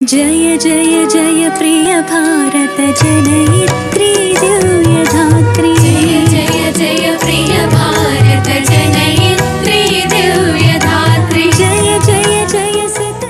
जय जय जय प्रिय भारत जनयित्री दिव्यधात्री जय जय जय प्रिय भारत जनयित्री दिव्यधात्री जय जय जय सत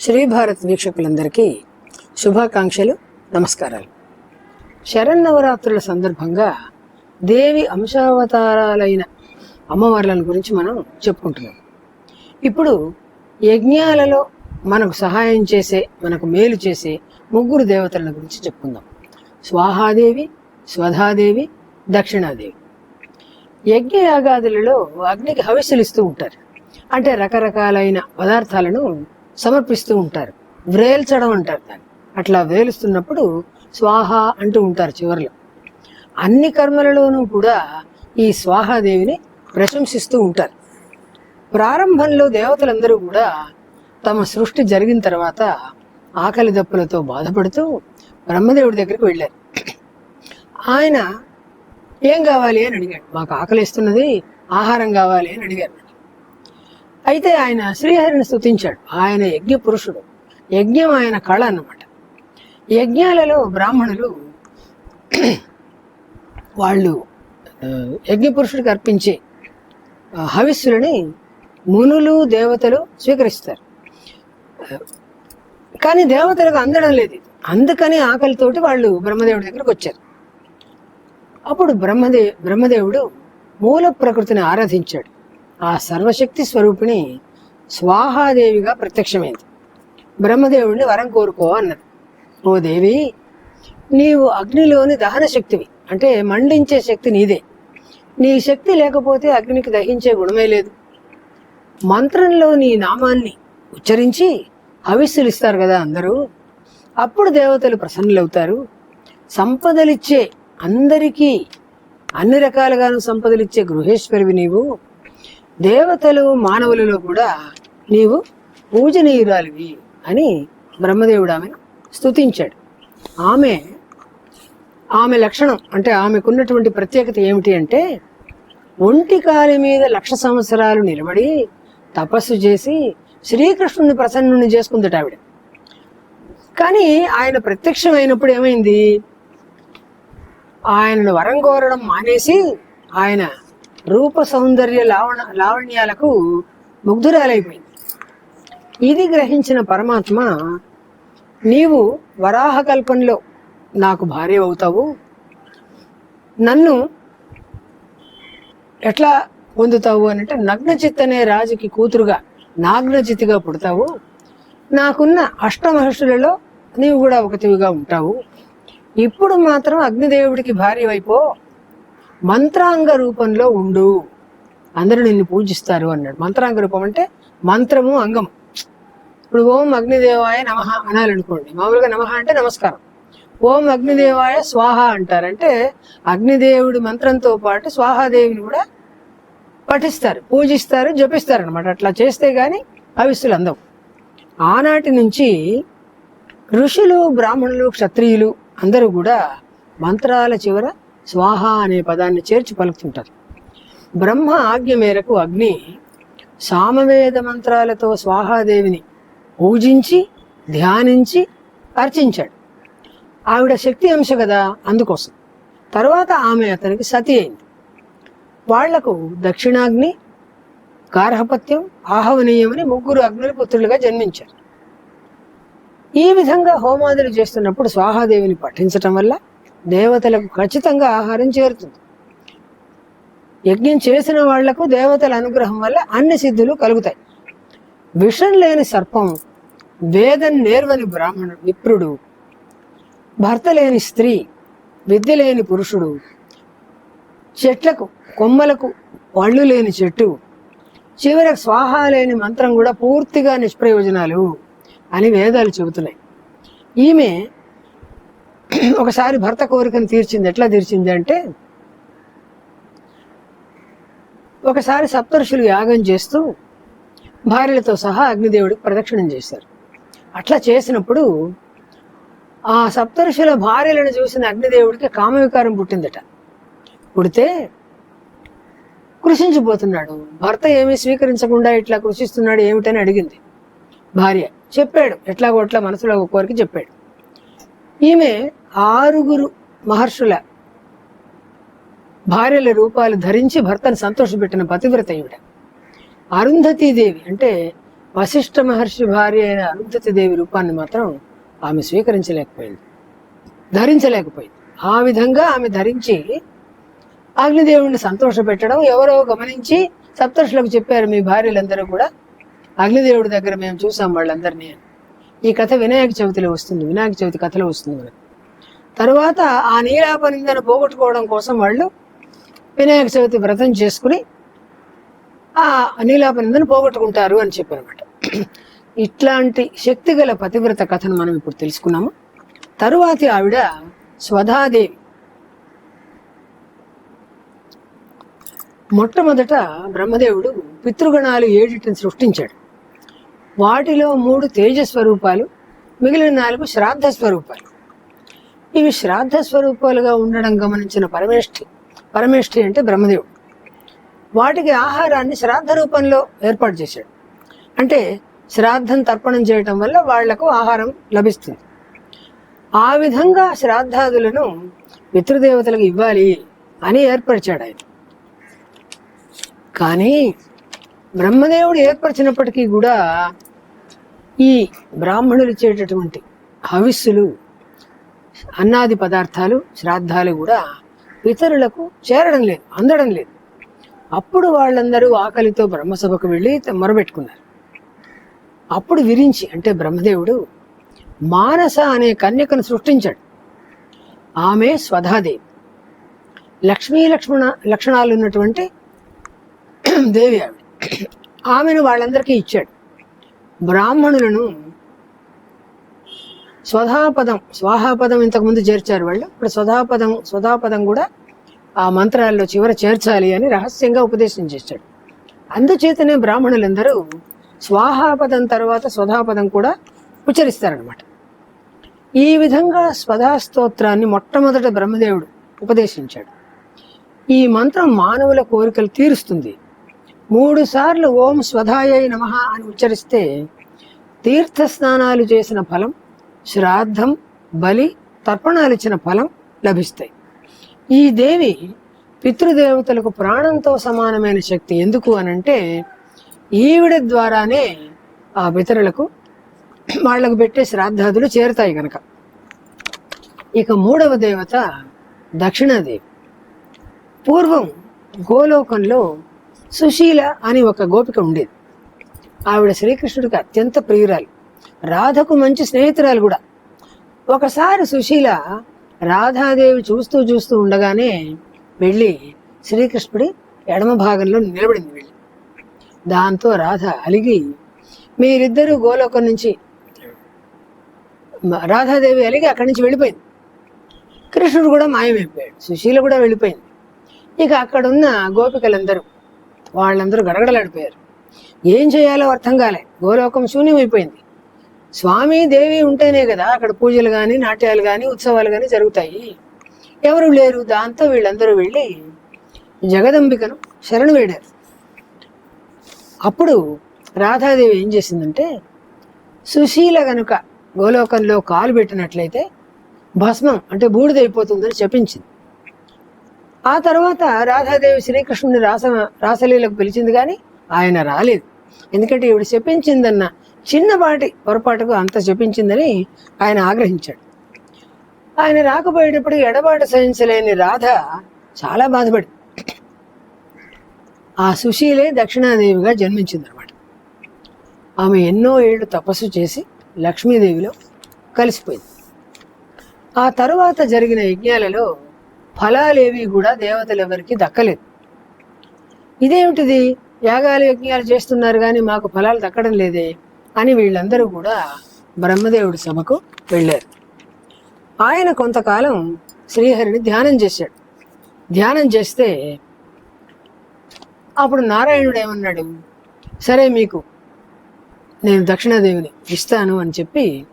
శ్రీ భారత్ వీక్షకులందరికీ శుభాకాంక్షలు నమస్కారాలు శరన్నవరాత్రుల సందర్భంగా దేవి అంశావతారాలైన అమ్మవార్లను గురించి మనం చెప్పుకుంటున్నాం. ఇప్పుడు యజ్ఞాలలో మనకు సహాయం చేసే మనకు మేలు చేసే ముగ్గురు దేవతల గురించి చెప్పుకుందాం. స్వాహాదేవి స్వధాదేవి దక్షిణాదేవి. యజ్ఞయాగాదులలో అగ్నికి హవిస్సులు ఇస్తూ ఉంటారు. అంటే రకరకాలైన పదార్థాలను సమర్పిస్తూ ఉంటారు. వ్రేల్చడం అంటారు దాన్ని. అట్లా వేలుస్తున్నప్పుడు స్వాహ అంటూ ఉంటారు చివరిలో. అన్ని కర్మలలోనూ కూడా ఈ స్వాహాదేవిని ప్రశంసిస్తూ ఉంటారు. ప్రారంభంలో దేవతలందరూ కూడా తమ సృష్టి జరిగిన తర్వాత ఆకలి దప్పులతో బాధపడుతూ బ్రహ్మదేవుడి దగ్గరికి వెళ్ళారు. ఆయన ఏం కావాలి? అని అడిగాడు. మాకు ఆకలిస్తున్నది ఆహారం కావాలి? అని అడిగారు. అయితే ఆయన శ్రీహరిని స్తుతించాడు. ఆయన యజ్ఞ పురుషుడు యజ్ఞం ఆయన కళ అన్నమాట. యజ్ఞాలలో బ్రాహ్మణులు వాళ్ళు యజ్ఞ పురుషుడికి అర్పించే హవిస్సులని మునులు దేవతలు స్వీకరిస్తారు. కానీ దేవతలకు అందడం లేదు. అందుకని ఆకలితోటి వాళ్ళు బ్రహ్మదేవుడి దగ్గరకు వచ్చారు. అప్పుడు బ్రహ్మదే బ్రహ్మదేవుడు మూల ప్రకృతిని ఆరాధించాడు. ఆ సర్వశక్తి స్వరూపిణి స్వాహాదేవిగా ప్రత్యక్షమైంది. బ్రహ్మదేవుడిని వరం కోరుకో అన్నది. ఓ దేవి నీవు అగ్నిలోని దహన శక్తివి. అంటే మండించే శక్తి నీదే. నీ శక్తి లేకపోతే అగ్నికి దహించే గుణమే లేదు. మంత్రంలో నీ నామాన్ని ఉచ్చరించి హవిస్సులు ఇస్తారు కదా అందరూ. అప్పుడు దేవతలు ప్రసన్నులవుతారు. సంపదలిచ్చే అందరికీ అన్ని రకాలుగాను సంపదలిచ్చే గృహేశ్వరివి నీవు. దేవతలు మానవులలో కూడా నీవు పూజనీయురాలివి అని బ్రహ్మదేవుడు ఆమెను స్తుతించాడు. ఆమె ఆమె లక్షణం అంటే ఆమెకున్నటువంటి ప్రత్యేకత ఏమిటి అంటే ఒంటి కాలి మీద లక్ష సంవత్సరాలు నిలబడి తపస్సు చేసి శ్రీకృష్ణుని ప్రసన్నుని చేసుకుందట ఆవిడ. కానీ ఆయన ప్రత్యక్షమైనప్పుడు ఏమైంది? ఆయనను వరం కోరడం మానేసి ఆయన రూప సౌందర్య లావణ లావణ్యాలకు ముగ్ధురాలైపోయింది. ఇది గ్రహించిన పరమాత్మ నీవు వరాహ కల్పంలో నాకు భార్య అవుతావు. నన్ను ఎట్లా పొందుతావు అని అంటే నగ్నచిత్ అనే రాజుకి కూతురుగా నాగ్నచితిగా పుడతావు. నాకున్న అష్టమహర్షులలో నీవు కూడా ఒకటివిగా ఉంటావు. ఇప్పుడు మాత్రం అగ్నిదేవుడికి భార్య వైపో మంత్రాంగ రూపంలో ఉండు. అందరూ నిన్ను పూజిస్తారు అన్నాడు. మంత్రాంగ రూపం అంటే మంత్రము అంగం ఇప్పుడు ఓం అగ్నిదేవాయ నమః అనాలనుకోండి. మామూలుగా నమః అంటే నమస్కారం. ఓం అగ్నిదేవాయ స్వాహ అంటారంటే అగ్నిదేవుడి మంత్రంతో పాటు స్వాహాదేవిని కూడా పఠిస్తారు పూజిస్తారు జపిస్తారు అనమాట అట్లా చేస్తే గాని అవిస్తులు అందవు. ఆనాటి నుంచి ఋషులు బ్రాహ్మణులు క్షత్రియులు అందరూ కూడా మంత్రాల చివర స్వాహ అనే పదాన్ని చేర్చి పలుకుతుంటారు. బ్రహ్మ ఆజ్ఞ మేరకు అగ్ని సామవేద మంత్రాలతో స్వాహాదేవిని పూజించి ధ్యానించి అర్చించాడు. ఆవిడ శక్తి అంశ కదా అందుకోసం. తర్వాత ఆమె అతనికి సతి అయింది. వాళ్ళకు దక్షిణాగ్ని గార్హపత్యం ఆహవనీయమని ముగ్గురు అగ్నుల పుత్రులుగా జన్మించారు. ఈ విధంగా హోమాదులు చేస్తున్నప్పుడు స్వాహాదేవిని పఠించటం వల్ల దేవతలకు ఖచ్చితంగా ఆహారం చేరుతుంది. యజ్ఞం చేసిన వాళ్ళకు దేవతల అనుగ్రహం వల్ల అన్ని సిద్ధులు కలుగుతాయి. విషం లేని సర్పం వేదం నేర్వని బ్రాహ్మణుడు విప్రుడు భర్త లేని స్త్రీ విద్య లేని పురుషుడు చెట్లకు కొమ్మలకు పళ్ళు లేని చెట్టు చివరకు స్వాహ లేని మంత్రం కూడా పూర్తిగా నిష్ప్రయోజనాలు అని వేదాలు చెబుతున్నాయి. ఈమె ఒకసారి భర్త కోరికను తీర్చింది. ఎట్లా తీర్చింది అంటే ఒకసారి సప్తర్షులు యాగం చేస్తూ భార్యలతో సహా అగ్నిదేవుడికి ప్రదక్షిణం చేశారు. అట్లా చేసినప్పుడు ఆ సప్తర్షుల భార్యలను చూసిన అగ్నిదేవుడికి కామవికారం పుట్టిందట. పుడితే కృషించిపోతున్నాడు. భర్త ఏమీ స్వీకరించకుండా ఇట్లా కృషిస్తున్నాడు ఏమిటని అడిగింది. భార్య చెప్పాడు. ఎట్లా కొట్లా మనసులో ఒక కోరిక చెప్పాడు. ఈమె ఆరుగురు మహర్షుల భార్యల రూపాలు ధరించి భర్తను సంతోషపెట్టిన పతివ్రత ఈవిడ. అరుంధతీదేవి అంటే వశిష్ఠ మహర్షి భార్య అయిన అరుంధతి దేవి రూపాన్ని మాత్రం ఆమె స్వీకరించలేకపోయింది. ధరించలేకపోయింది. ఆ విధంగా ఆమె ధరించి అగ్నిదేవుడిని సంతోషపెట్టడం ఎవరో గమనించి సప్తర్షులకు చెప్పారు మీ భార్యలందరూ కూడా అగ్నిదేవుడి దగ్గర మేము చూసాం వాళ్ళందరినీ ఈ కథ వినాయక చవితిలో వస్తుంది వినాయక చవితి కథలో వస్తుంది మనకు. తరువాత ఆ నీలాపనిందను పోగొట్టుకోవడం కోసం వాళ్ళు వినాయక చవితి వ్రతం చేసుకుని ఆ నీలాపనిందను పోగొట్టుకుంటారు అని చెప్పనమాట ఇట్లాంటి శక్తిగల పతివ్రత కథను మనం ఇప్పుడు తెలుసుకున్నాము. తరువాతి ఆవిడ స్వధాదేవి. మొట్టమొదట బ్రహ్మదేవుడు పితృగణాలు ఏడిటిని సృష్టించాడు. వాటిలో మూడు తేజ స్వరూపాలు మిగిలిన నాలుగు శ్రాద్ధ స్వరూపాలు ఇవి శ్రాద్ధ స్వరూపాలుగా ఉండడం గమనించిన పరమేష్ఠి పరమేష్ఠి అంటే బ్రహ్మదేవుడు. వాటికి ఆహారాన్ని శ్రాద్ధ రూపంలో ఏర్పాటు చేశాడు. అంటే శ్రాద్ధం తర్పణం చేయటం వల్ల వాళ్ళకు ఆహారం లభిస్తుంది. ఆ విధంగా శ్రాద్ధాదులను పితృదేవతలకు ఇవ్వాలి అని ఏర్పరిచాడు ఆయన. కానీ బ్రహ్మదేవుడు ఏర్పరిచినప్పటికీ కూడా ఈ బ్రాహ్మణులు ఇచ్చేటటువంటి హవిస్సులు అన్నాది పదార్థాలు శ్రాద్ధాలు కూడా ఇతరులకు చేరడం లేదు అందడం లేదు. అప్పుడు వాళ్ళందరూ ఆకలితో బ్రహ్మసభకు వెళ్ళి మొరబెట్టుకున్నారు. అప్పుడు విరించి అంటే బ్రహ్మదేవుడు మానస అనే కన్యకను సృష్టించాడు. ఆమె స్వధాదేవి. లక్ష్మీ లక్ష్మణ లక్షణాలు ఉన్నటువంటి దేవి ఆవిడ. ఆమెను వాళ్ళందరికీ ఇచ్చాడు. బ్రాహ్మణులను స్వధాపదం స్వాహాపదం ఇంతకుముందు చేర్చారు వాళ్ళు. ఇప్పుడు స్వధాపదం స్వధాపదం కూడా ఆ మంత్రాల్లో చివర చేర్చాలి అని రహస్యంగా ఉపదేశం చేశాడు. అందుచేతనే బ్రాహ్మణులందరూ స్వాహాపదం తర్వాత స్వధాపదం కూడా ఉచ్చరిస్తారనమాట ఈ విధంగా స్వధా స్తోత్రాన్ని మొట్టమొదట బ్రహ్మదేవుడు ఉపదేశించాడు. ఈ మంత్రం మానవుల కోరికలు తీరుస్తుంది. మూడు సార్లు ఓం స్వధాయ నమ అని ఉచ్చరిస్తే తీర్థ స్నానాలు చేసిన ఫలం శ్రాద్ధం బలి తర్పణాలు ఇచ్చిన ఫలం లభిస్తాయి. ఈ దేవి పితృదేవతలకు ప్రాణంతో సమానమైన శక్తి ఎందుకు అనంటే ఈవిడ ద్వారానే ఆ పితరులకు వాళ్ళకు పెట్టే శ్రాద్ధాదులు చేరుతాయి కనుక ఇక మూడవ దేవత దక్షిణాదేవి. పూర్వం గోలోకంలో సుశీల అని ఒక గోపిక ఉండేది. ఆవిడ శ్రీకృష్ణుడికి అత్యంత ప్రియురాలు. రాధకు మంచి స్నేహితురాలు కూడా. ఒకసారి సుశీల రాధాదేవి చూస్తూ చూస్తూ ఉండగానే వెళ్ళి శ్రీకృష్ణుడి ఎడమ భాగంలో నిలబడింది వెళ్ళి. దాంతో రాధ అలిగి మీరిద్దరూ గోలోకం నుంచి రాధాదేవి అలిగి అక్కడి నుంచి వెళ్ళిపోయింది. కృష్ణుడు కూడా మాయమైపోయాడు సుశీల కూడా వెళ్ళిపోయింది. ఇక అక్కడున్న గోపికలందరూ వాళ్ళందరూ గడగడలాడిపోయారు. ఏం చేయాలో అర్థం కాలే. గోలోకం శూన్యమైపోయింది. స్వామి దేవి ఉంటేనే కదా అక్కడ పూజలు కానీ నాట్యాలు కానీ ఉత్సవాలు కానీ జరుగుతాయి. ఎవరు లేరు? దాంతో వీళ్ళందరూ వెళ్ళి జగదంబికను శరణు వేడారు అప్పుడు రాధాదేవి ఏం చేసిందంటే సుశీల గనుక గోలోకంలో కాలు పెట్టినట్లయితే భస్మం అంటే బూడిదైపోతుందని చెప్పించింది. ఆ తర్వాత రాధాదేవి శ్రీకృష్ణుని రాస రాసలీలకు పిలిచింది కానీ ఆయన రాలేదు. ఎందుకంటే ఇవిడు చెప్పించిందన్న చిన్నపాటి పొరపాటుకు అంత చెప్పించిందని ఆయన ఆగ్రహించాడు. ఆయన రాకపోయేటప్పుడు ఎడబాటు సహించలేని రాధ చాలా బాధపడి ఆ సుశీలే దక్షిణాదేవిగా జన్మించిందనమాట. ఆమె ఎన్నో ఏళ్ళు తపస్సు చేసి లక్ష్మీదేవిలో కలిసిపోయింది. ఆ తరువాత జరిగిన యజ్ఞాలలో ఫలాలేవి కూడా దేవతలు ఎవరికి దక్కలేదు. ఇదేమిటిది? యాగాలు యజ్ఞాలు చేస్తున్నారు కానీ మాకు ఫలాలు దక్కడం లేదే. అని వీళ్ళందరూ కూడా బ్రహ్మదేవుడి సభకు వెళ్ళారు. ఆయన కొంతకాలం శ్రీహరిని ధ్యానం చేశాడు. ధ్యానం చేస్తే అప్పుడు నారాయణుడు ఏమన్నాడు? సరే మీకు నేను దక్షిణాదేవిని ఇస్తాను అని చెప్పి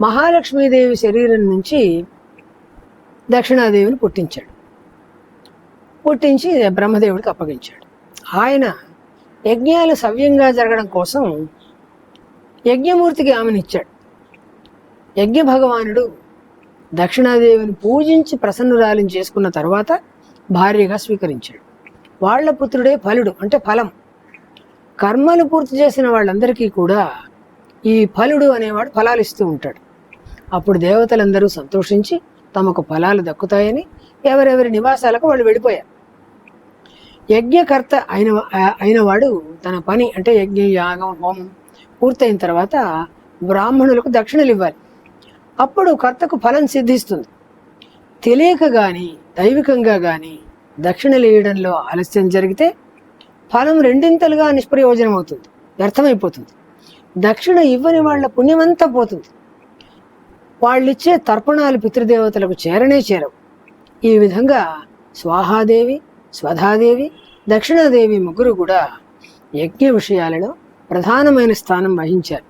మహాలక్ష్మీదేవి శరీరం నుంచి దక్షిణాదేవిని పుట్టించాడు. పుట్టించి బ్రహ్మదేవుడికి అప్పగించాడు. ఆయన యజ్ఞాలు సవ్యంగా జరగడం కోసం యజ్ఞమూర్తికి ఆమెనిచ్చాడు. యజ్ఞ భగవానుడు దక్షిణాదేవిని పూజించి ప్రసన్నురాలిని చేసుకున్న తర్వాత భార్యగా స్వీకరించాడు. వాళ్ళ పుత్రుడే ఫలుడు అంటే ఫలం. కర్మలు పూర్తి చేసిన వాళ్ళందరికీ కూడా ఈ ఫలుడు అనేవాడు ఫలాలు ఇస్తూ ఉంటాడు. అప్పుడు దేవతలందరూ సంతోషించి తమకు ఫలాలు దక్కుతాయని ఎవరెవరి నివాసాలకు వాళ్ళు వెళ్ళిపోయారు. యజ్ఞకర్త అయిన అయినవాడు తన పని అంటే యజ్ఞ యాగం హోమం పూర్తయిన తర్వాత బ్రాహ్మణులకు దక్షిణలు ఇవ్వాలి. అప్పుడు కర్తకు ఫలం సిద్ధిస్తుంది. తెలియక కానీ దైవికంగా కానీ దక్షిణలు ఇవ్వడంలో ఆలస్యం జరిగితే ఫలం రెండింతలుగా నిష్ప్రయోజనం అవుతుంది వ్యర్థమైపోతుంది. దక్షిణ ఇవ్వని వాళ్ళ పుణ్యమంతా పోతుంది. వాళ్ళిచ్చే తర్పణాలు పితృదేవతలకు చేరనే చేరవు. ఈ విధంగా స్వాహాదేవి స్వధాదేవి దక్షిణాదేవి ముగ్గురు కూడా యజ్ఞ విషయాలలో ప్రధానమైన స్థానం వహించారు.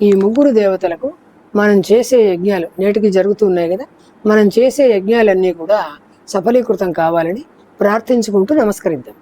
ఈ ముగ్గురు దేవతలకు మనం చేసే యజ్ఞాలు నేటికి జరుగుతూ ఉన్నాయి కదా మనం చేసే యజ్ఞాలన్నీ కూడా సఫలీకృతం కావాలని ప్రార్థించుకుంటూ నమస్కరిద్దాం.